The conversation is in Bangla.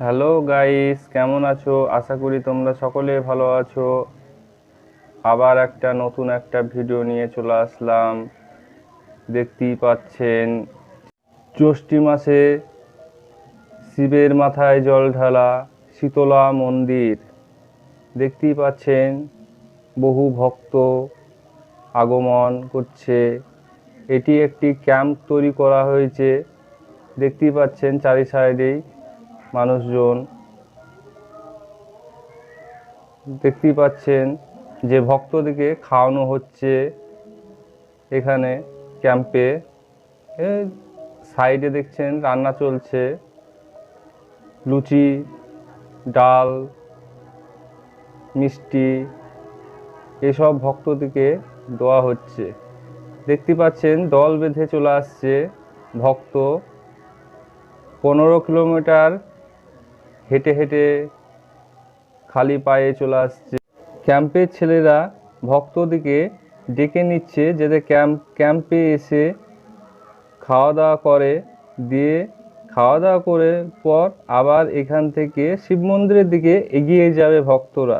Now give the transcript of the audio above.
হ্যালো গাইস কেমন আছো? আশা করি তোমরা সকলে ভালো আছো। আবার একটা নতুন একটা ভিডিও নিয়ে চলে আসলাম। দেখতেই পাচ্ছেন, জ্যৈষ্ঠী মাসে শিবের মাথায় জল ঢালা শীতলা মন্দির। দেখতেই পাচ্ছেন, বহু ভক্ত আগমন করছে। এটি একটি ক্যাম্প তৈরি করা হয়েছে। দেখতেই পাচ্ছেন, চারি সাইডেই মানুষজন দেখতেই পাচ্ছেন যে ভক্তদেরকে খাওয়ানো হচ্ছে এখানে ক্যাম্পে। সাইডে দেখছেন রান্না চলছে। লুচি, ডাল, মিষ্টি, এসব ভক্তদেরকে দেওয়া হচ্ছে। দেখতে পাচ্ছেন দল বেঁধে চলে আসছে ভক্ত। পনেরো কিলোমিটার হেঁটে হেঁটে খালি পায়ে চলে আসছে। ক্যাম্পের ছেলেরা ভক্তদিকে ডেকে নিচ্ছে যাতে ক্যাম্প, ক্যাম্পে এসে খাওয়া দাওয়া করে, দিয়ে খাওয়া দাওয়া করে পর আবার এখান থেকে শিব মন্দিরের দিকে এগিয়ে যাবে ভক্তরা।